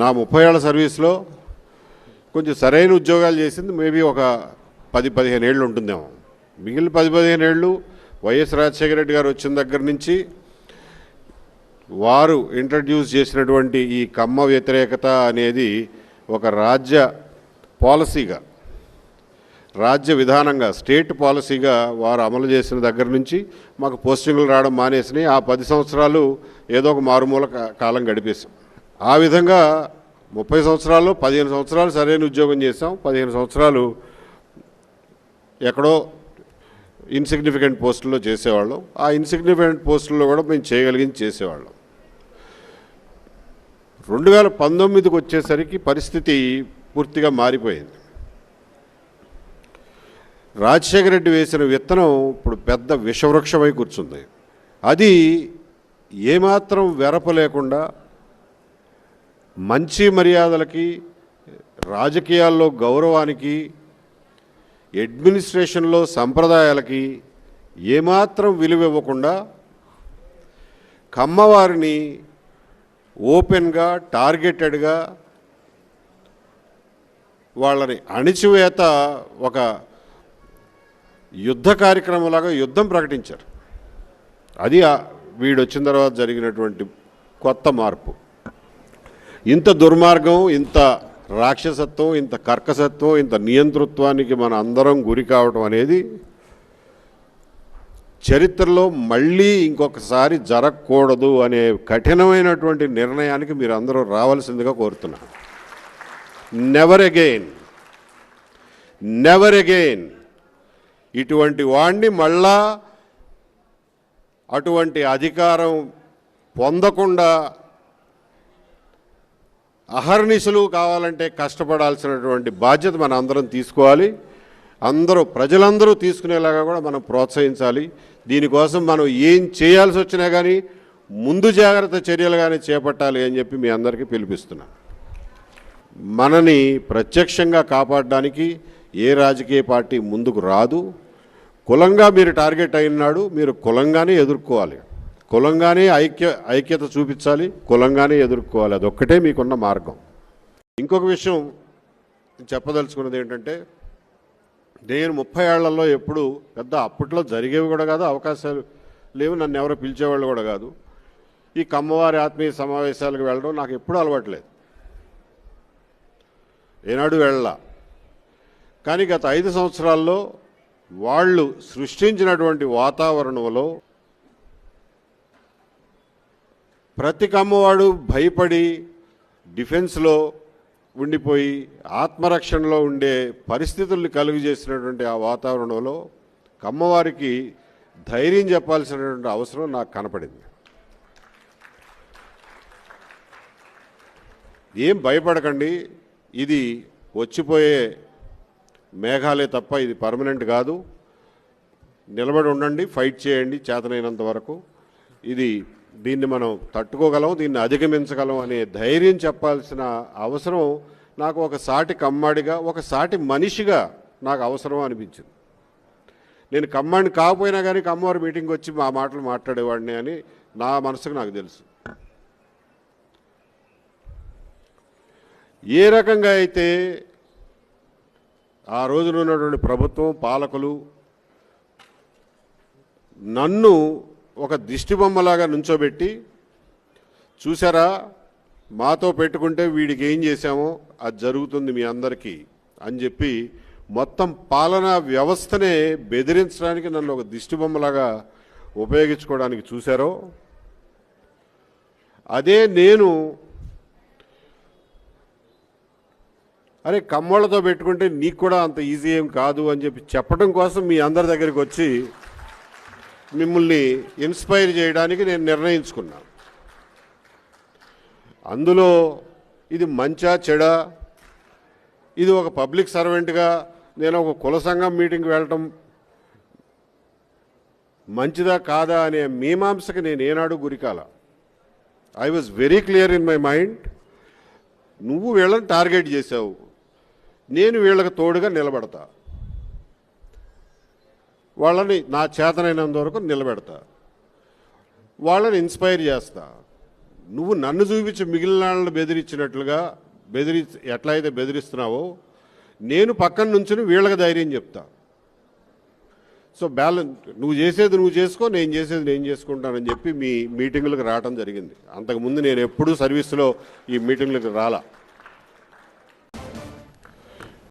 నా ముప్పై ఏళ్ళ సర్వీస్లో కొంచెం సరైన ఉద్యోగాలు చేసింది మేబీ ఒక పది పదిహేను ఏళ్ళు ఉంటుందేమో. మిగిలిన పది పదిహేను ఏళ్ళు వైఎస్ రాజశేఖర రెడ్డి గారు వచ్చిన దగ్గర నుంచి వారు ఇంట్రడ్యూస్ చేసినటువంటి ఈ కమ్మ వ్యతిరేకత అనేది ఒక రాజ్య పాలసీగా రాజ్య విధానంగా స్టేట్ పాలసీగా వారు అమలు చేసిన దగ్గర నుంచి మాకు పోస్టింగ్లు రావడం మానేసినాయి. ఆ పది సంవత్సరాలు ఏదో ఒక మారుమూల కాలం గడిపేశాం. ఆ విధంగా ముప్పై సంవత్సరాలు పదిహేను సంవత్సరాలు సరైన ఉద్యోగం చేసాం పదిహేను సంవత్సరాలు ఎక్కడో ఇన్సిగ్నిఫికెంట్ పోస్టుల్లో చేసేవాళ్ళం. ఆ ఇన్సిగ్నిఫికెంట్ పోస్టుల్లో కూడా మేము చేయగలిగింది చేసేవాళ్ళం. రెండు వేల పంతొమ్మిదికి వచ్చేసరికి పరిస్థితి పూర్తిగా మారిపోయింది. రాజశేఖర రెడ్డి వేసిన విత్తనం ఇప్పుడు పెద్ద విషవృక్షమై కూర్చుంది. అది ఏమాత్రం వెరప లేకుండా మంచి మర్యాదలకి రాజకీయాల్లో గౌరవానికి అడ్మినిస్ట్రేషన్లో సంప్రదాయాలకి ఏమాత్రం విలువ ఇవ్వకుండా కమ్మవారిని ఓపెన్గా టార్గెటెడ్గా వాళ్ళని అణిచివేత ఒక యుద్ధ కార్యక్రమంలాగా యుద్ధం ప్రకటించారు. అది వీడొచ్చిన తర్వాత జరిగినటువంటి కొత్త మార్పు. ఇంత దుర్మార్గం ఇంత రాక్షసత్వం ఇంత కర్కసత్వం ఇంత నియంతృత్వానికి మన అందరం గురి కావటం అనేది చరిత్రలో మళ్ళీ ఇంకొకసారి జరగకూడదు అనే కఠినమైనటువంటి నిర్ణయానికి మీరు అందరూ రావాల్సిందిగా కోరుతున్నాను. నెవర్ అగైన్ నెవర్ అగైన్ ఇటువంటి వాణ్ణి మళ్ళా అటువంటి అధికారం పొందకుండా అహర్నిశలు కావాలంటే కష్టపడాల్సినటువంటి బాధ్యత మన అందరం తీసుకోవాలి. అందరూ ప్రజలందరూ తీసుకునేలాగా కూడా మనం ప్రోత్సహించాలి. దీనికోసం మనం ఏం చేయాల్సి వచ్చినా కానీ ముందు జాగ్రత్త చర్యలు కానీ చేపట్టాలి అని చెప్పి మీ అందరికీ పిలిపిస్తున్నాను మనని ప్రత్యక్షంగా కాపాడడానికి ఏ రాజకీయ పార్టీ ముందుకు రాదు. కులంగా మీరు టార్గెట్ అయినాడు మీరు కులంగానే ఎదుర్కోవాలి. కులంగానే ఐక్య ఐక్యత చూపించాలి కులంగానే ఎదుర్కోవాలి. అదొక్కటే మీకున్న మార్గం. ఇంకొక విషయం చెప్పదలుచుకున్నది ఏంటంటే నేను ముప్పై ఏళ్ళలో ఎప్పుడు పెద్ద అప్పట్లో జరిగేవి కూడా కాదు అవకాశాలు లేవు. నన్ను ఎవరో పిలిచేవాళ్ళు కూడా కాదు. ఈ కమ్మవారి ఆత్మీయ సమావేశాలకు వెళ్ళడం నాకు ఎప్పుడూ అలవాట్లేదు. ఏనాడు వెళ్ళా కానీ గత ఐదు సంవత్సరాల్లో వాళ్ళు సృష్టించినటువంటి వాతావరణంలో ప్రతి కమ్మవాడు భయపడి డిఫెన్స్లో ఉండిపోయి ఆత్మరక్షణలో ఉండే పరిస్థితుల్ని కలుగు చేసినటువంటి ఆ వాతావరణంలో కమ్మవారికి ధైర్యం చెప్పాల్సినటువంటి అవసరం నాకు కనపడింది. ఏం భయపడకండి ఇది వచ్చిపోయే మేఘాలే తప్ప ఇది పర్మనెంట్ కాదు. నిలబడి ఉండండి ఫైట్ చేయండి చేతనైనంత వరకు. ఇది దీన్ని మనం తట్టుకోగలం దీన్ని అధిగమించగలం అనే ధైర్యం చెప్పాల్సిన అవసరం నాకు ఒక సాటి కమ్మాడిగా ఒక సాటి మనిషిగా నాకు అవసరం అనిపించింది. నేను కమ్మాడిని కాకపోయినా కానీ కమ్మవారి మీటింగ్ వచ్చి మా మాటలు మాట్లాడేవాడిని అని నా మనసుకు నాకు తెలుసు. ఏ రకంగా అయితే ఆ రోజున ఉన్నటువంటి ప్రభుత్వం పాలకులు నన్ను ఒక దిష్టిబొమ్మలాగా నుంచోబెట్టి చూసారా మాతో పెట్టుకుంటే వీడికి ఏం చేశామో అది జరుగుతుంది మీ అందరికీ అని చెప్పి మొత్తం పాలనా వ్యవస్థనే బెదిరించడానికి నన్ను ఒక దిష్టిబొమ్మలాగా ఉపయోగించుకోవడానికి చూశారో అదే నేను అరే కమ్మోళ్ళతో పెట్టుకుంటే నీకు కూడా అంత ఈజీ ఏం కాదు అని చెప్పి చెప్పడం కోసం మీ అందరి దగ్గరికి వచ్చి మిమ్మల్ని ఇన్స్పైర్ చేయడానికి నేను నిర్ణయించుకున్నాను అందులో ఇది మంచా చెడా? ఇది ఒక పబ్లిక్ సర్వెంట్గా నేను ఒక కుల సంఘం మీటింగ్కి వెళ్ళటం మంచిదా కాదా అనే మీమాంసకి నేను ఏనాడు గురికాల. I was very clear in my mind. నువ్వు వీళ్ళని టార్గెట్ చేసావు నేను వీళ్ళకి తోడుగా నిలబడతా. వాళ్ళని నా చేతనైనంత వరకు నిలబెడతా. వాళ్ళని ఇన్స్పైర్ చేస్తా. నువ్వు నన్ను చూపించి మిగిలిన వాళ్ళని బెదిరించినట్లుగా బెదిరి ఎట్లా అయితే బెదిరిస్తున్నావో నేను పక్కన నుంచుని వీళ్ళకి ధైర్యం చెప్తా. సో బ్యాలెన్స్ నువ్వు చేసేది నువ్వు చేసుకో నేను చేసేది నేను చేసుకుంటానని చెప్పి మీ మీటింగులకు రావడం జరిగింది. అంతకుముందు నేను ఎప్పుడూ సర్వీస్లో ఈ మీటింగులకు రాలా.